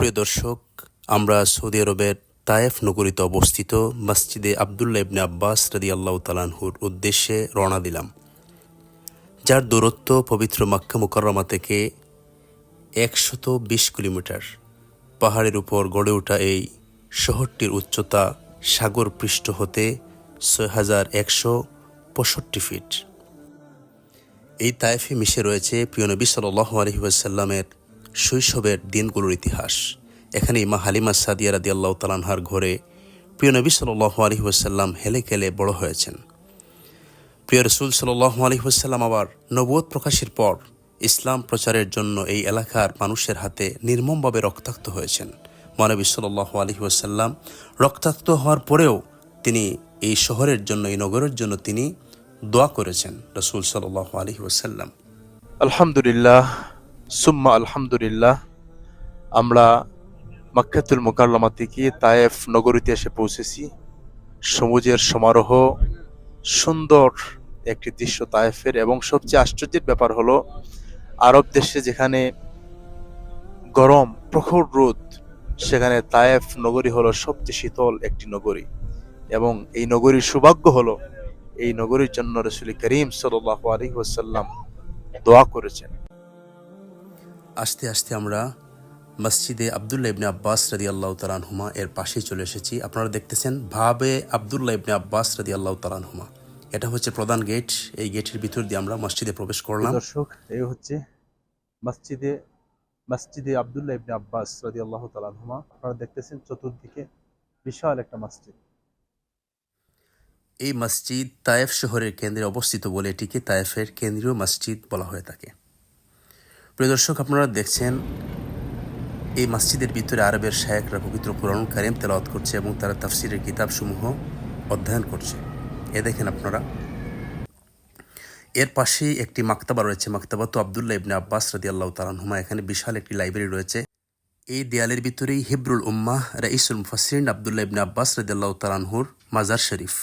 প্রিয় দর্শক, আমরা সৌদি আরবের তায়েফ নগরীতে অবস্থিত মসজিদে আবদুল্লাহ ইবনে আব্বাস রাদি আল্লাহ তালানহুর উদ্দেশ্যে রওনা দিলাম, যার দূরত্ব পবিত্র মাক্কা মুকাররমা থেকে একশত বিশ কিলোমিটার। পাহাড়ের উপর গড়ে ওঠা এই শহরটির উচ্চতা সাগর পৃষ্ঠ হতে ছয় হাজার একশো পঁয়ষট্টি ফিট। এই তায়েফে মিশে রয়েছে প্রিয় নবী সাল্লাহ আলহিউসাল্লামের শৈশবের দিনগুলোর ইতিহাস। এখানে মা হালিমা সাদিয়া রাদি আল্লাহ তালানহার ঘরে প্রিয় নবী সাল্লাহ আলহিউসাল্লাম হেলে খেলে বড় হয়েছেন। প্রিয় রসুল সাল্লাহ আলহিউসাল্লাম আবার নবুয়ত প্রকাশের পর ইসলাম প্রচারের জন্য এই এলাকার মানুষের হাতে নির্মমভাবে রক্তাক্ত হয়েছেন। মহানবী সাল্লাহ আলহিউসাল্লাম রক্তাক্ত হওয়ার পরেও তিনি এই শহরের জন্য, এই নগরের জন্য তিনি দোয়া করেছেন রসুল সাল্লাহ ওসাল্লাম আলহামদুলিল্লাহ সুম্মা আলহামদুলিল্লাহ আমরা মাক্কাতুল মোকাল্লামা থেকে তায়েফ নগরীতে এসে পৌঁছেছি। সবুজের সমারোহ, সুন্দর একটি দৃশ্য তায়েফের এবং সবচেয়ে আশ্চর্যের ব্যাপার হলো, আরব দেশে যেখানে গরম, প্রখর রোদ, সেখানে তায়েফ নগরী হলো সবচেয়ে শীতল একটি নগরী এবং এই নগরীর সৌভাগ্য হলো, এই নগরীর জন্য রসুল করিম সাল্লাহ আলী ওসাল্লাম দোয়া করেছেন। আস্তে আস্তে আমরা মসজিদে আবদুল্লাহ ইবনে আব্বাস রাদি আল্লাহ তালানহুমা এর পাশেই চলে এসেছি। আপনারা দেখতেছেন ভাবে আবদুল্লাহ ইবনে আব্বাস রাদি আল্লাহ তালানহুমা এটা হচ্ছে প্রধান গেট। এই গেটের ভিতর দিয়ে আমরা মসজিদে প্রবেশ করলাম। দর্শক এই হচ্ছে মসজিদে মসজিদে আবদুল্লাহ ইবনে আব্বাস রাদি আল্লাহ তালানহুমা আপনারা দেখতেছেন চতুর্দিকে বিশাল একটা মসজিদ। এই মসজিদ তায়েফ শহরের কেন্দ্রে অবস্থিত বলে এটিকে তায়েফের কেন্দ্রীয় মসজিদ বলা হয়ে থাকে। প্রিয় দর্শক, আপনারা দেখছেন এই মসজিদের ভিতরে আরবের শায়করা পবিত্র কোরআন কারিম তেলাওয়াত করছে এবং তারা তাফসিরের কিতাবসমূহ অধ্যয়ন করছে। এ দেখেন আপনারা। এর পাশেই একটি মাক্তাবা রয়েছে মাক্তাবা তো আবদুল্লাহ ইবনে আব্বাস রাদি আল্লাহ তালানহুমা এখানে বিশাল একটি লাইব্রেরি রয়েছে। এই দেয়ালের ভিতরেই হিব্রুল উম্মাহ রাইসুল মুফাসরিন আবদুল্লাহ ইবনে আব্বাস রাদি আল্লাহ তালানহুর মাজার শরীফ।